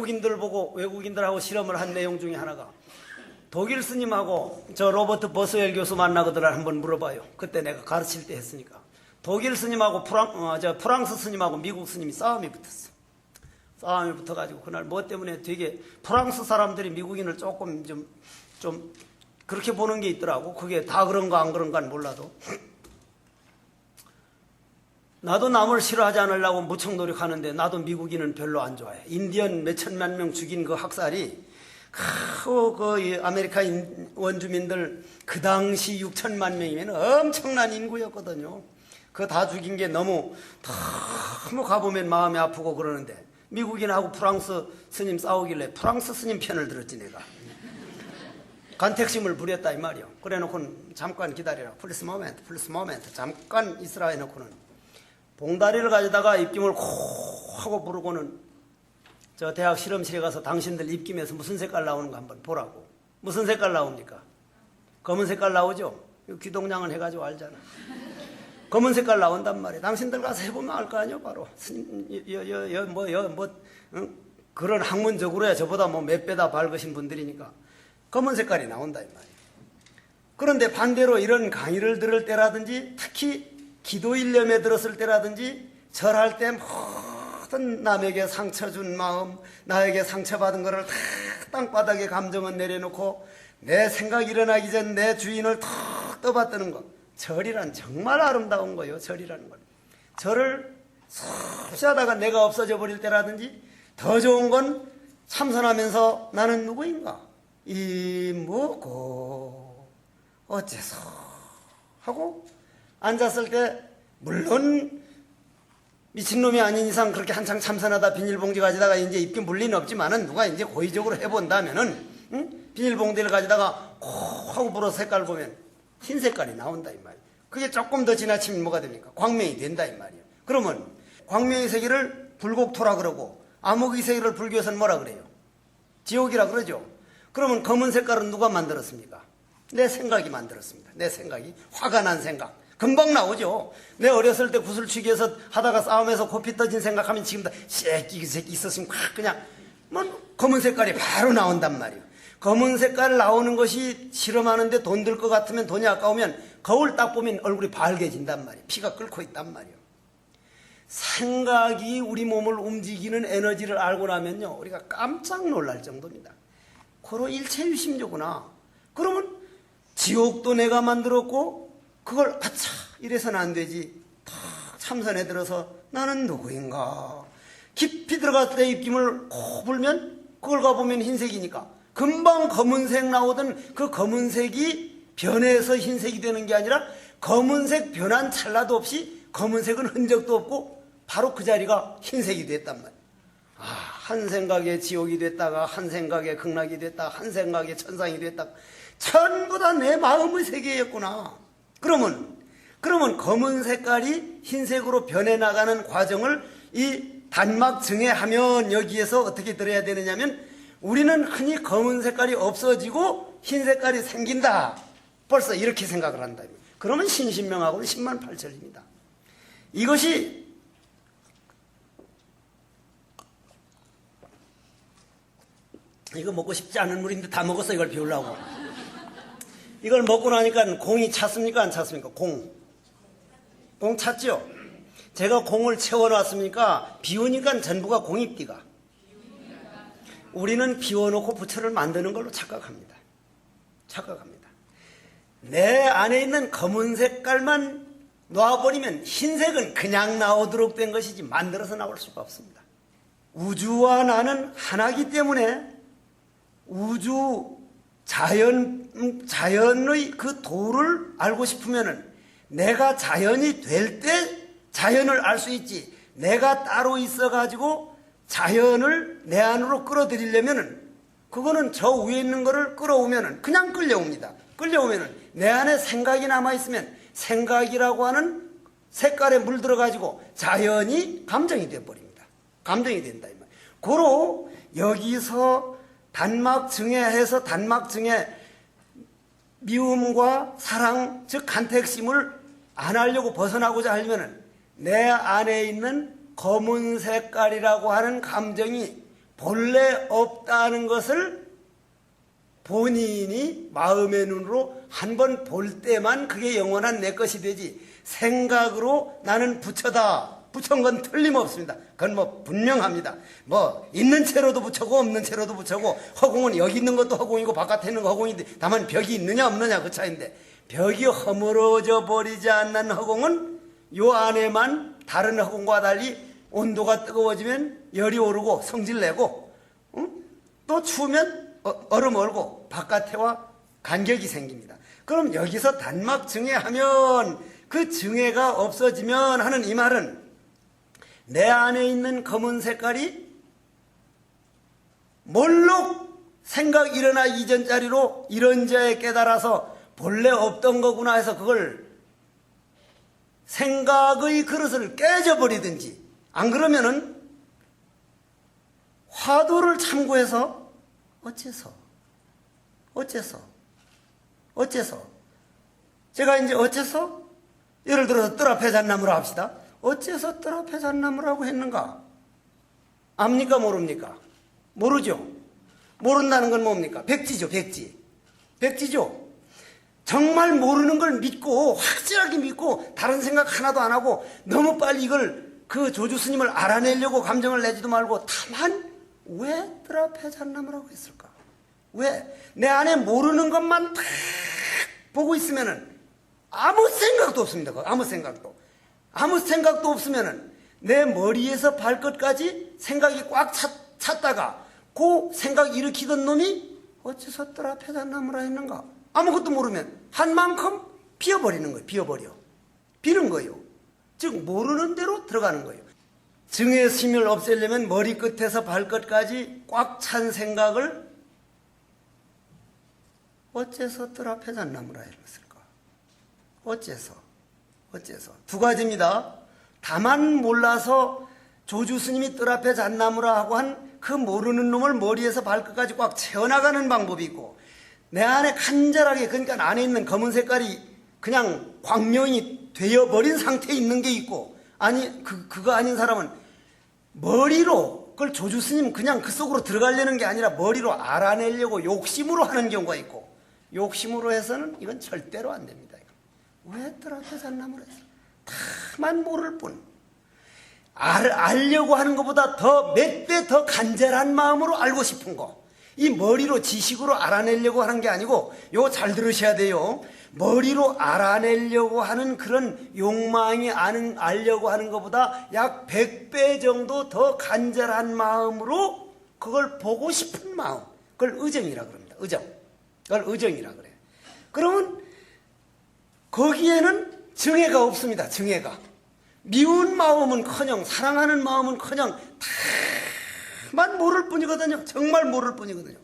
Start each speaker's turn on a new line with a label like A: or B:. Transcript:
A: 외국인들 보고 외국인들하고 실험을 한 내용 중에 하나가 독일 스님하고 저 로버트 버스웰 교수 만나거더라 한번 물어봐요. 그때 내가 가르칠 때 했으니까. 독일 스님하고 프랑, 어, 저 프랑스 스님하고 미국 스님이 싸움이 붙었어. 싸움이 붙어가지고 그날 뭐 때문에 되게 프랑스 사람들이 미국인을 조금 좀, 좀 그렇게 보는 게 있더라고. 그게 다 그런가 안 그런가는 몰라도. 나도 남을 싫어하지 않으려고 무척 노력하는데 나도 미국인은 별로 안 좋아해. 인디언 몇 천만 명 죽인 그 학살이 그, 아메리카 인- 원주민들 그 당시 6천만 명이면 엄청난 인구였거든요. 그다 죽인 게 너무 너무 가보면 마음이 아프고 그러는데 미국인하고 프랑스 스님 싸우길래 프랑스 스님 편을 들었지 내가. 간택심을 부렸다 이 말이요. 그래놓고는 잠깐 기다려라. 플리스 모멘트, 플리스 모멘트. 잠깐 있으라 해놓고는 봉다리를 가져다가 입김을 코 하고 부르고는 저 대학 실험실에 가서 당신들 입김에서 무슨 색깔 나오는 거 한번 보라고. 무슨 색깔 나옵니까? 검은 색깔 나오죠? 이거 귀동냥은 해가지고 알잖아. 검은 색깔 나온단 말이야. 당신들 가서 해보면 알 거 아니요, 바로. 여, 여, 여, 뭐, 여, 뭐, 응? 그런 학문적으로야 저보다 뭐 몇 배다 밝으신 분들이니까 검은 색깔이 나온다, 이 말이야. 그런데 반대로 이런 강의를 들을 때라든지 특히 기도 일념에 들었을 때라든지 절할 때 모든 남에게 상처 준 마음, 나에게 상처받은 것을 다 땅바닥에 감정은 내려놓고 내 생각 일어나기 전 내 주인을 턱 떠받드는 것. 절이란 정말 아름다운 거예요, 절이라는 건. 절을 섭시 하다가 내가 없어져 버릴 때라든지 더 좋은 건 참선하면서 나는 누구인가? 이 뭐고 어째서 하고 앉았을 때 물론 미친놈이 아닌 이상 그렇게 한창 참선하다 비닐봉지 가지다가 이제 입긴 물리는 없지만은 누가 이제 고의적으로 해본다면은 응? 비닐봉지를 가지다가 코 하고 불어 색깔 보면 흰 색깔이 나온다 이 말이에요. 그게 조금 더 지나치면 뭐가 됩니까? 광명이 된다 이 말이에요. 그러면 광명의 세계를 불곡토라 그러고 암흑의 세계를 불교에서는 뭐라 그래요? 지옥이라 그러죠. 그러면 검은 색깔은 누가 만들었습니까? 내 생각이 만들었습니다. 내 생각이 화가 난 생각. 금방 나오죠. 내 어렸을 때 구슬치기에서 하다가 싸움에서 코피 떠진 생각하면 지금 다 새끼 그 새끼 있었으면 확 그냥 뭐 검은 색깔이 바로 나온단 말이에요. 검은 색깔 나오는 것이 실험하는데 돈 들 것 같으면 돈이 아까우면 거울 딱 보면 얼굴이 밝아진단 말이에요. 피가 끓고 있단 말이에요. 생각이 우리 몸을 움직이는 에너지를 알고 나면요. 우리가 깜짝 놀랄 정도입니다. 고로 일체유심조구나. 그러면 지옥도 내가 만들었고 그걸 아차 이래서는 안 되지. 탁 참선에 들어서 나는 누구인가. 깊이 들어갔을 때 입김을 코 불면 그걸 가보면 흰색이니까 금방 검은색 나오던 그 검은색이 변해서 흰색이 되는 게 아니라 검은색 변한 찰나도 없이 검은색은 흔적도 없고 바로 그 자리가 흰색이 됐단 말이야. 아, 한 생각에 지옥이 됐다가 한 생각에 극락이 됐다 한 생각에 천상이 됐다 전부 다 내 마음의 세계였구나. 그러면 그러면 검은 색깔이 흰색으로 변해 나가는 과정을 이 단막 증해하면 여기에서 어떻게 들어야 되느냐면 우리는 흔히 검은 색깔이 없어지고 흰 색깔이 생긴다. 벌써 이렇게 생각을 한다. 그러면 신신명하고는 10만 8천입니다. 이것이 이거 먹고 싶지 않은 물인데 다 먹었어 이걸 비우려고 이걸 먹고 나니까 공이 찼습니까? 안 찼습니까? 공. 공 찼죠? 제가 공을 채워놨습니까 비우니까 전부가 공입디가. 우리는 비워놓고 부처를 만드는 걸로 착각합니다. 착각합니다. 내 안에 있는 검은 색깔만 놔버리면 흰색은 그냥 나오도록 된 것이지 만들어서 나올 수가 없습니다. 우주와 나는 하나기 때문에 우주 자연 음, 자연의 그 도를 알고 싶으면은 내가 자연이 될 때 자연을 알 수 있지. 내가 따로 있어 가지고 자연을 내 안으로 끌어들이려면은 그거는 저 위에 있는 거를 끌어오면은 그냥 끌려옵니다. 끌려오면은 내 안에 생각이 남아 있으면 생각이라고 하는 색깔에 물들어 가지고 자연이 감정이 돼 버립니다. 감정이 된다 이 말. 고로 여기서 단막 증해해서 단막 증해 미움과 사랑 즉 간택심을 안 하려고 벗어나고자 하려면은 내 안에 있는 검은 색깔이라고 하는 감정이 본래 없다는 것을 본인이 마음의 눈으로 한 번 볼 때만 그게 영원한 내 것이 되지. 생각으로 나는 부처다 부처인 건 틀림없습니다 그건 뭐 분명합니다 뭐 있는 채로도 부처고 없는 채로도 부처고 허공은 여기 있는 것도 허공이고 바깥에 있는 거 허공인데 다만 벽이 있느냐 없느냐 그 차인데 벽이 허물어져 버리지 않는 허공은 요 안에만 다른 허공과 달리 온도가 뜨거워지면 열이 오르고 성질 내고 응? 또 추우면 어- 얼음 얼고 바깥에와 간격이 생깁니다. 그럼 여기서 단막 증해하면 그 증해가 없어지면 하는 이 말은 내 안에 있는 검은 색깔이 몰록 생각 일어나 이전 자리로 이런 자에 깨달아서 본래 없던 거구나 해서 그걸 생각의 그릇을 깨져버리든지 안 그러면은 화두를 참고해서 어째서 어째서 어째서 제가 이제 어째서 예를 들어서 뜰 앞에 잣나무라 합시다 어째서 잣나무라고 했는가 압니까 모릅니까 모르죠 모른다는 건 뭡니까 백지죠 백지 백지죠 정말 모르는 걸 믿고 확실하게 믿고 다른 생각 하나도 안 하고 너무 빨리 이걸 그 조주 스님을 알아내려고 감정을 내지도 말고 다만 왜 잣나무라고 했을까? 왜? 내 안에 모르는 것만 탁 보고 있으면은 아무 생각도 없습니다. 아무 생각도. 아무 생각도 없으면은 내 머리에서 발끝까지 생각이 꽉 찼, 찼다가 그 생각 일으키던 놈이 어째서 뜰 앞에 잣나무라 했는가? 아무것도 모르면 한 만큼 비어버리는 거예요. 비어버려. 비는 거예요. 즉 모르는 대로 들어가는 거예요. 증의 심을 없애려면 머리끝에서 발끝까지 꽉 찬 생각을 어째서 뜰 앞에 잣나무라 했을까? 어째서? 어째서? 두 가지입니다. 다만 몰라서 조주 스님이 뜰 앞에 잣나무라 하고 한 그 모르는 놈을 머리에서 발끝까지 꽉 채워나가는 방법이 있고 내 안에 간절하게 그러니까 안에 있는 검은 색깔이 그냥 광명이 되어버린 상태에 있는 게 있고 아니 그, 그거 아닌 사람은 머리로 그걸 조주 스님 그냥 그 속으로 들어가려는 게 아니라 머리로 알아내려고 욕심으로 하는 경우가 있고 욕심으로 해서는 이건 절대로 안 됩니다. 왜 잣나무를 했어? 다만 모를 뿐. 알, 알려고 하는 것보다 더 몇 배 더 간절한 마음으로 알고 싶은 거. 이 머리로 지식으로 알아내려고 하는 게 아니고 요 잘 들으셔야 돼요. 머리로 알아내려고 하는 그런 욕망이 아는 알려고 하는 것보다 약 100배 정도 더 간절한 마음으로 그걸 보고 싶은 마음. 그걸 의정이라 그럽니다. 의정. 그걸 의정이라 그래요. 그러면 거기에는 증해가 없습니다. 증해가. 미운 마음은 커녕 사랑하는 마음은 커녕 다만 모를 뿐이거든요. 정말 모를 뿐이거든요.